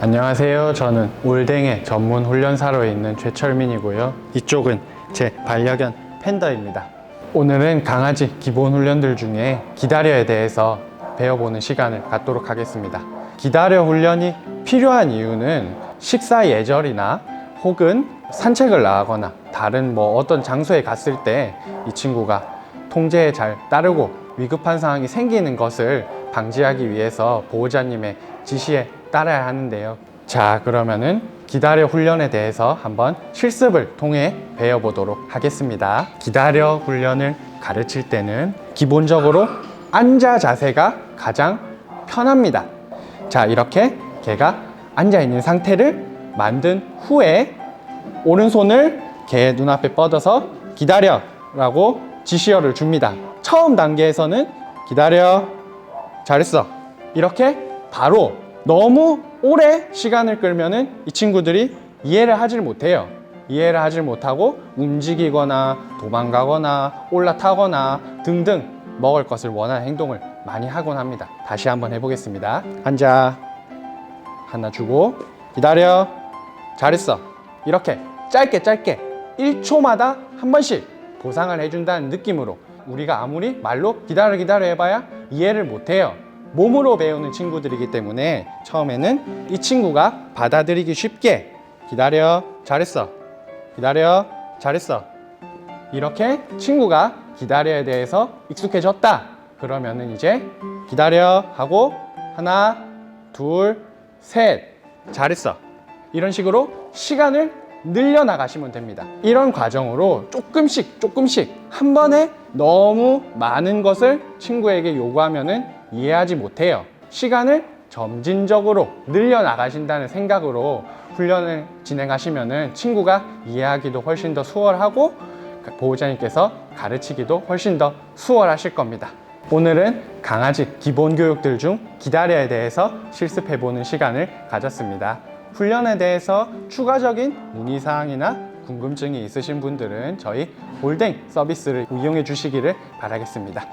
안녕하세요. 저는 올댕의 전문 훈련사로 있는 최철민이고요. 이쪽은 제 반려견 팬더입니다. 오늘은 강아지 기본 훈련들 중에 기다려에 대해서 배워보는 시간을 갖도록 하겠습니다. 기다려 훈련이 필요한 이유는 식사 예절이나 혹은 산책을 나가거나 다른 뭐 어떤 장소에 갔을 때 이 친구가 통제에 잘 따르고 위급한 상황이 생기는 것을 방지하기 위해서 보호자님의 지시에 따라야 하는데요. 자, 그러면은 기다려 훈련에 대해서 한번 실습을 통해 배워보도록 하겠습니다. 기다려 훈련을 가르칠 때는 기본적으로 앉아 자세가 가장 편합니다. 자, 이렇게 개가 앉아 있는 상태를 만든 후에 오른손을 개 눈앞에 뻗어서 기다려 라고 지시어를 줍니다. 처음 단계에서는 기다려 잘했어 이렇게 바로 너무 오래 시간을 끌면은 이 친구들이 이해를 하질 못해요. 이해를 하질 못하고 움직이거나 도망가거나 올라타거나 등등 먹을 것을 원하는 행동을 많이 하곤 합니다. 다시 한번 해보겠습니다. 앉아. 하나 주고 기다려. 잘했어. 이렇게 짧게 짧게 1초마다 한 번씩 보상을 해준다는 느낌으로 우리가 아무리 말로 기다려 기다려 해봐야 이해를 못해요. 몸으로 배우는 친구들이기 때문에 처음에는 이 친구가 받아들이기 쉽게 기다려 잘했어 기다려 잘했어. 이렇게 친구가 기다려에 대해서 익숙해졌다. 그러면은 이제 기다려 하고 하나 둘 셋 잘했어. 이런 식으로 시간을 늘려 나가시면 됩니다. 이런 과정으로 조금씩 조금씩 한 번에 너무 많은 것을 친구에게 요구하면은 이해하지 못해요. 시간을 점진적으로 늘려 나가신다는 생각으로 훈련을 진행하시면은 친구가 이해하기도 훨씬 더 수월하고 보호자님께서 가르치기도 훨씬 더 수월하실 겁니다. 오늘은 강아지 기본 교육들 중 기다려에 대해서 실습해 보는 시간을 가졌습니다. 훈련에 대해서 추가적인 문의사항이나 궁금증이 있으신 분들은 저희 골댕 서비스를 이용해 주시기를 바라겠습니다.